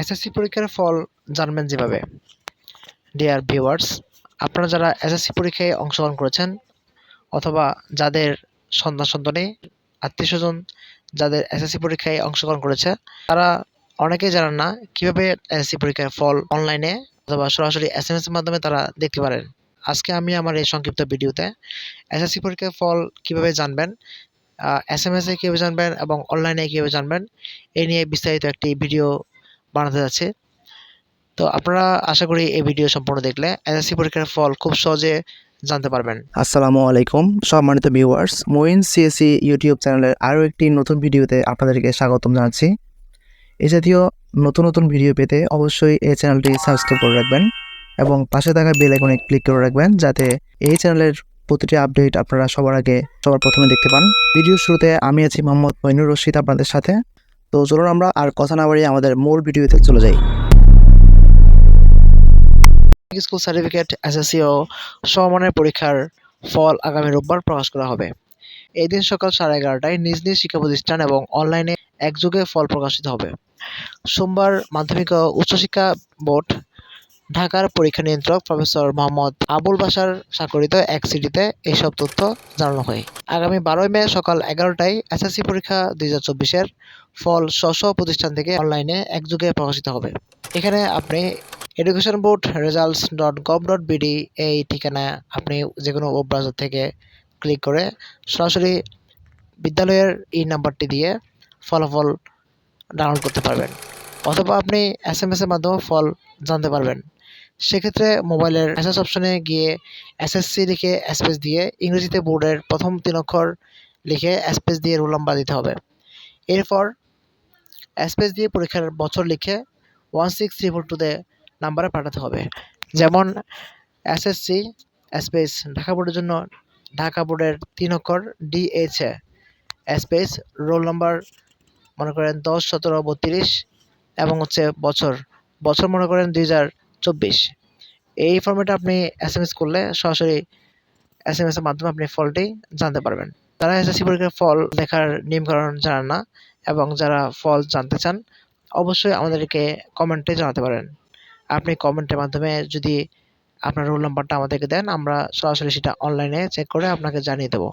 SSC পরীক্ষার ফল জানবেন যেভাবে। ডিয়ার ভিউয়ার্স আপনারা যারা এসএসসি পরীক্ষায় অংশগ্রহণ করেছেন, অথবা যাদের সন্তান সন্তানী আত্মীয় স্বজন যাদের এসএসসি পরীক্ষায় অংশগ্রহণ করেছে, তারা অনেকেই জানেন না কীভাবে এসএসসি পরীক্ষার ফল অনলাইনে অথবা সরাসরি এস এম এর মাধ্যমে তারা দেখতে পারেন। আজকে আমি আমার এই সংক্ষিপ্ত ভিডিওতে এসএসসি পরীক্ষার ফল কীভাবে জানবেন এস এম এস কীভাবে জানবেন এবং অনলাইনে কীভাবে জানবেন, এই নিয়ে বিস্তারিত একটি ভিডিও বানাতে যাচ্ছে। তো আপনারা আশা করি এই ভিডিও সম্পূর্ণ দেখলে এসএসসি পরীক্ষার ফল খুব সহজে জানতে পারবেন। আসসালামু আলাইকুম, সম্মানিত ভিউয়ার্স মোইন সিএসি ইউটিউব চ্যানেলের আরও একটি নতুন ভিডিওতে আপনাদেরকে স্বাগতম জানাচ্ছি। এ জাতীয় নতুন নতুন ভিডিও পেতে অবশ্যই এই চ্যানেলটি সাবস্ক্রাইব করে রাখবেন এবং পাশে থাকা বেল আইকনে ক্লিক করে রাখবেন যাতে এই চ্যানেলের প্রতিটি আপডেট আপনারা সবার আগে, সবার প্রথমে দেখতে পান। ভিডিওর শুরুতে আমি আছি মোহাম্মদ মইনুর রশিদ আপনাদের সাথে। তো চলুন আমরা আর কথা না বাড়িয়ে আমাদের মূল ভিডিওতে চলে যাই। স্কুল সার্টিফিকেট এসএসসি ও সমমানের পরীক্ষার ফল আগামী রোববার প্রকাশ করা হবে। এই দিন সকাল সাড়ে এগারোটায় নিজ নিজ শিক্ষা প্রতিষ্ঠান এবং অনলাইনে একযোগে ফল প্রকাশিত হবে। সোমবার মাধ্যমিক ও উচ্চশিক্ষা বোর্ড ঢাকার পরীক্ষা নিয়ন্ত্রক প্রফেসর মোহাম্মদ আবুল বাসার স্বাক্ষরিত এক সিডিতে এইসব তথ্য জানানো হয়। আগামী বারোই মে সকাল এগারোটায় এসএসসি পরীক্ষা দুই হাজার চব্বিশের ফল স্ব প্রতিষ্ঠান থেকে অনলাইনে একযোগে প্রকাশিত হবে। এখানে আপনি education board results dot gov dot BD এই ঠিকানায় আপনি যে কোনো ওয়েব ব্রাউজার থেকে ক্লিক করে সরাসরি বিদ্যালয়ের এই নাম্বারটি দিয়ে ফলাফল ডাউনলোড করতে পারবেন। অথবা আপনি এস এম এস এর মাধ্যমে ফল জানতে পারবেন। সেক্ষেত্রে মোবাইলের মেসেজ অপশনে গিয়ে এসএসসি লিখে স্পেস দিয়ে ইংরেজিতে বোর্ডের প্রথম তিন অক্ষর লিখে স্পেস দিয়ে রোল নাম্বার দিতে হবে। এরপর স্পেস দিয়ে পরীক্ষার বছর লিখে ওয়ান সিক্স ট্রিপল টুতে নাম্বারে পাঠাতে হবে। যেমন এসএসসি স্পেস ঢাকা বোর্ডের জন্য ঢাকা বোর্ডের তিন অক্ষর ডিএইচ স্পেস রোল নাম্বার মনে করেন দশ, সতেরো, বত্রিশ এবং হচ্ছে বছর। বছর মনে করেন দুই হাজার চব্বিশ। এই ফর্মেটে আপনি এস এম এস করলে সরাসরি এস এম এস এর মাধ্যমে আপনি ফলটি জানতে পারবেন। যারা এসএসসি পরীক্ষার ফল দেখার নিয়মকানুন জানেন না এবং যারা ফল জানতে চান, অবশ্যই আমাদেরকে কমেন্টে জানাতে পারেন। আপনি কমেন্টের মাধ্যমে যদি আপনার রোল নাম্বারটা আমাদেরকে দেন, আমরা সরাসরি সেটা অনলাইনে চেক করে আপনাকে জানিয়ে দেবো।